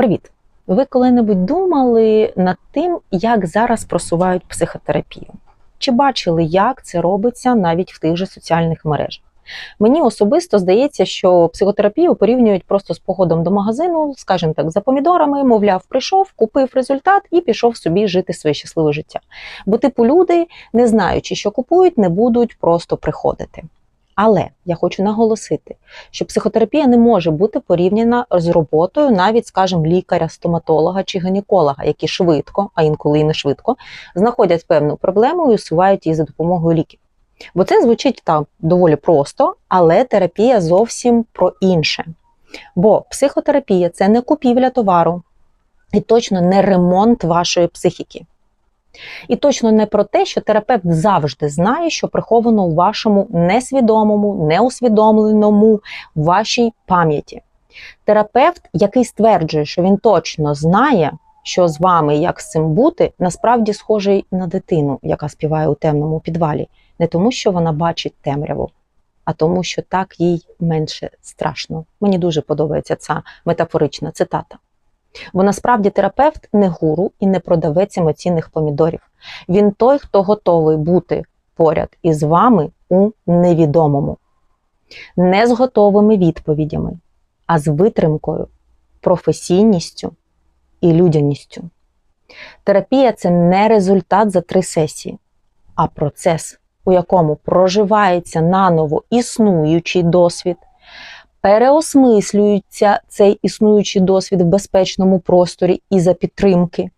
Привіт! Ви коли-небудь думали над тим, як зараз просувають психотерапію? Чи бачили, як це робиться навіть в тих же соціальних мережах? Мені особисто здається, що психотерапію порівнюють просто з походом до магазину, скажімо так, за помідорами, мовляв, прийшов, купив результат і пішов собі жити своє щасливе життя. Бо, типу, люди, не знаючи, що купують, не будуть просто приходити. Але я хочу наголосити, що психотерапія не може бути порівняна з роботою навіть, скажімо, лікаря, стоматолога чи гінеколога, які швидко, а інколи і не швидко, знаходять певну проблему і усувають її за допомогою ліків. Бо це звучить так доволі просто, але терапія зовсім про інше. Бо психотерапія це не купівля товару і точно не ремонт вашої психіки. І точно не про те, що терапевт завжди знає, що приховано у вашому несвідомому, неусвідомленому вашій пам'яті. Терапевт, який стверджує, що він точно знає, що з вами як з цим бути, насправді схожий на дитину, яка співає у темному підвалі, не тому, що вона бачить темряву, а тому, що так їй менше страшно. Мені дуже подобається ця метафорична цитата. Бо насправді терапевт не гуру і не продавець емоційних помідорів. Він той, хто готовий бути поряд із вами у невідомому, не з готовими відповідями, а з витримкою, професійністю і людяністю. Терапія це не результат за три сесії, а процес, у якому проживається наново існуючий досвід переосмислюється цей існуючий досвід в безпечному просторі і за підтримки,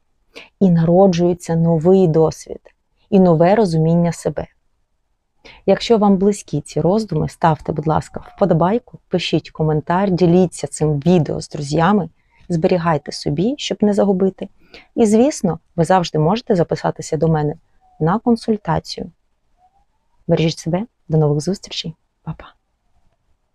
і народжується новий досвід і нове розуміння себе. Якщо вам близькі ці роздуми, ставте, будь ласка, вподобайку, пишіть коментар, діліться цим відео з друзями, зберігайте собі, щоб не загубити. І, звісно, ви завжди можете записатися до мене на консультацію. Бережіть себе, до нових зустрічей, Па-па!